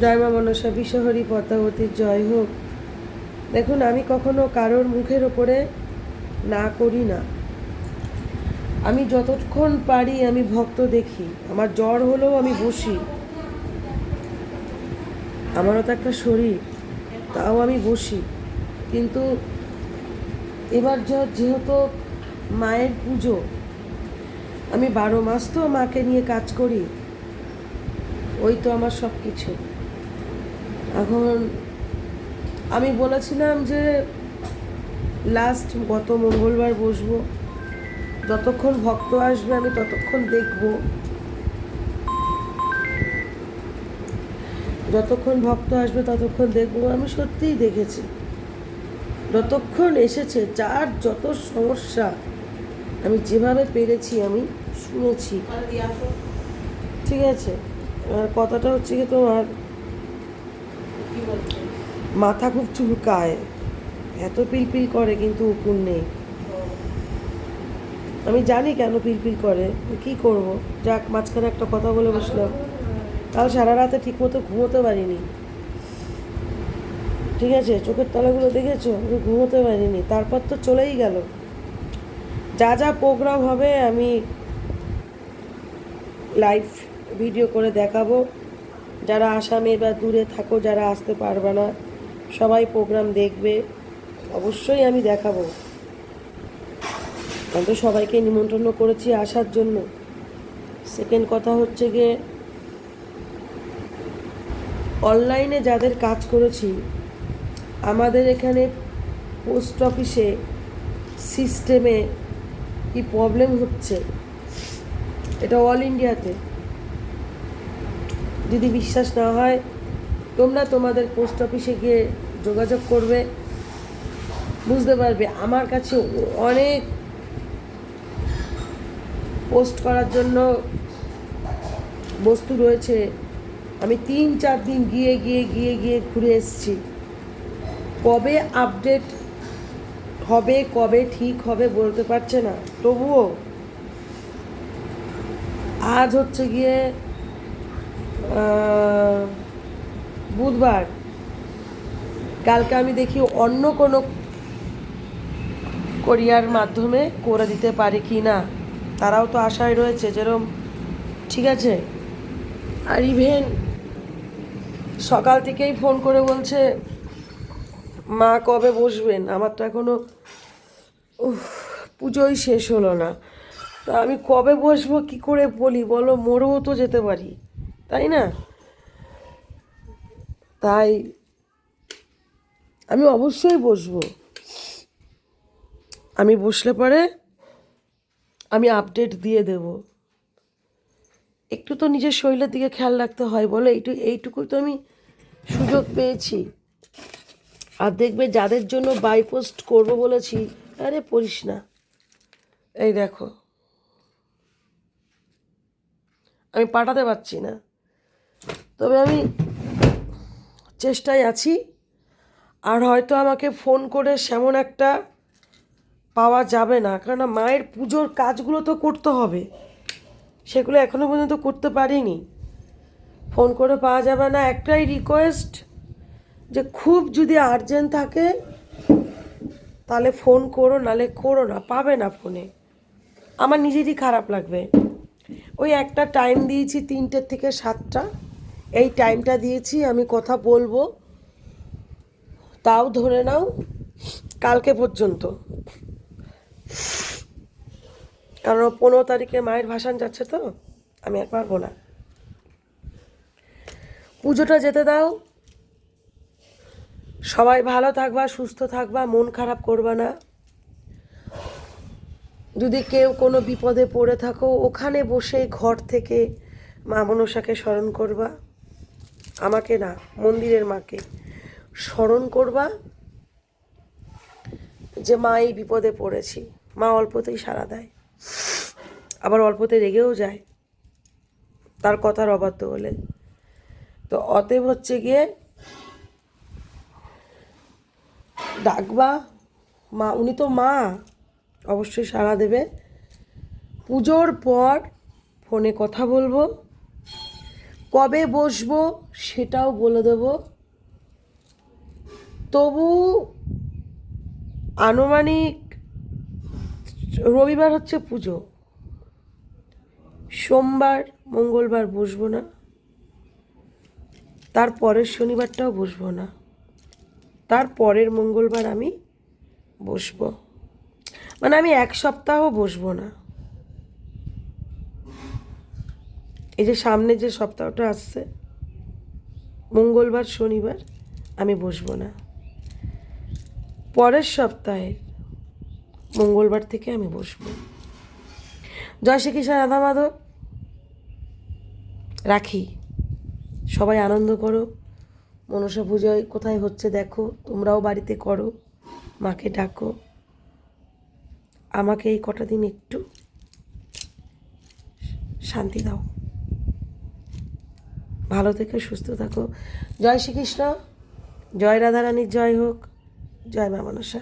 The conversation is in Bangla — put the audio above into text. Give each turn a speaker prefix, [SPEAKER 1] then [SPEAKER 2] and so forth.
[SPEAKER 1] জয় মা মনসা বিশ্বহরি পদ্মাবতীর জয় হোক। দেখুন, আমি কখনো কারোর মুখের ওপরে না করি না। আমি যতক্ষণ পারি আমি ভক্ত দেখি। আমার জ্বর হলেও আমি বসি। আমারও তো একটা শরীর, তাও আমি বসি। কিন্তু এবার যেহেতু মায়ের পুজো, আমি বারো মাস তো মাকে নিয়ে কাজ করি। ওই তো আমার সব কিছু এখন আমি বলেছিলাম যে লাস্ট গত মঙ্গলবার বসবো। যতক্ষণ ভক্ত আসবে আমি ততক্ষণ দেখব। যতক্ষণ ভক্ত আসবে ততক্ষণ দেখব। আমি সত্যিই দেখেছি। যতক্ষণ এসেছে যার যত সমস্যা আমি যেভাবে পেরেছি আমি শুনেছি। ঠিক আছে? আর কথাটা হচ্ছে কি তোমার মাথা খুব চুলকায়। এত পিলপিল করে কিন্তু উকুন নেই। আমি জানি কেন পিলপিল করে, কি করব? যাক, মাঝখানে একটা কথা বলে বসলাম। কাল সারা রাতে ঠিক মতো ঘুমোতে পারিনি। ঠিক আছে, চোখের তলাগুলো দেখেছ? আমি ঘুমোতে পারিনি। তারপর তো চলেই গেল। যা যা প্রোগ্রাম হবে আমি লাইভ ভিডিও করে দেখাবো। যারা আসামে বা দূরে থাকো, যারা আসতে পারবে না, সবাই প্রোগ্রাম দেখবে। অবশ্যই আমি দেখাবো। আমি তো সবাইকে নিমন্ত্রণ করেছি আসার জন্য। সেকেন্ড কথা হচ্ছে গিয়ে অনলাইনে যাদের কাজ করেছি, আমাদের এখানে পোস্ট অফিসে সিস্টেমে কি প্রবলেম হচ্ছে? এটা অল ইন্ডিয়াতে যদি বিশ্বাস না হয়, তোমরা তোমাদের পোস্ট অফিসে গিয়ে যোগাযোগ করবে। বুঝতে পারবে, আমার কাছে অনেক পোস্ট করার জন্য বস্তু রয়েছে। আমি তিন চার দিন গিয়ে গিয়ে গিয়ে গিয়ে ঘুরে এসেছি। কবে আপডেট হবে, কবে ঠিক হবে বলতে পারছে না, তবুও আজ হচ্ছে গিয়ে বুধবার। কালকে আমি দেখি অন্য কোনো কোরিয়ার মাধ্যমে করে দিতে পারে কি না। তারাও তো আশায় রয়েছে যেরম ঠিক আছে? আর ইভেন সকাল থেকেই ফোন করে বলছে মা কবে বসবেন? আমার তো এখনও উফ, পুজোই শেষ হলো না। তা আমি কবে বসবো কি করে বলি? বলো মোড়েও তো যেতে পারি। তাই না? তাই আমি অবশ্যই বসবো। আমি বসলে পরে আমি আপডেট দিয়ে দেব। একটু তো নিজের শরীরের দিকে খেয়াল রাখতে হয়, বলো? এইটু, এইটুকু তো আমি সুযোগ পেয়েছি। আর দেখবে যাদের জন্য বাই পোস্ট করব বলেছি, আরে পড়িস না। এই দেখো। আমি পাঠাতে পারছি না। তবে আমি চেষ্টায় আছি। আর হয়তো আমাকে ফোন করে সেমন একটা পাওয়া যাবে না। কারণ মায়ের পুজোর কাজগুলো তো করতে হবে। সেগুলো এখনও পর্যন্ত করতে পারিনি। ফোন করে পাওয়া যাবে না। একটাই রিকোয়েস্ট যে খুব যদি আর্জেন্ট থাকে, তাহলে ফোন করো নালে করো না। পাবে না ফোনে। আমার নিজেরই খারাপ লাগবে। ওই একটা টাইম দিয়েছি তিনটের থেকে সাতটা। এই টাইমটা দিয়েছি, আমি কথা বলব। তাও ধরে নাও, কালকে পর্যন্ত। কারণ পনেরো তারিখে মায়ের ভাসান যাচ্ছে তো, আমি আর পারব না। পুজোটা যেতে দাও। সবাই ভালো থাকবা, সুস্থ থাকবা, মন খারাপ করবা না। যদি কেউ কোনো বিপদে পড়ে থাকো, ওখানে বসে ঘর থেকে মা মনসাকে স্মরণ করবা। আমাকে না, মন্দিরের মাকে স্মরণ করবা যে মা এই বিপদে পড়েছি। মা অল্পতেই সাড়া দেয়, আবার অল্পতে রেগেও যায়। তার কথার অবাধ্য হলে। তো অতএব হচ্ছে গিয়ে ডাকবা। মা, উনি তো মা, অবশ্যই সাড়া দেবে। পুজোর পর ফোনে কথা বলব। কবে বসবো সেটাও বলে দেব। তবু আনুমানিক রবিবার হচ্ছে পুজো। সোমবার, মঙ্গলবার বসবো না। তার পরের শনিবারটাও বসবো না। তার পরের মঙ্গলবার আমি বসবো। মানে আমি এক সপ্তাহ বসবো না। এই যে সামনে যে সপ্তাহটা আসছে, মঙ্গলবার, শনিবার, আমি বসবো না। পরের সপ্তাহের মঙ্গলবার থেকে আমি বসবো। জয় শ্রীকৃষ্ণ রাধা মাধব। রাখি। সবাই আনন্দ করো। মনসা পুজোয় কোথায় হচ্ছে দেখো। তোমরাও বাড়িতে করো। মাকে ডাকো। আমাকে এই কটা দিন একটু শান্তি দাও। ভালো থেকে সুস্থ থাকো। জয় শ্রীকৃষ্ণ জয় রাধারানীর জয় হোক জয় মা মনসা।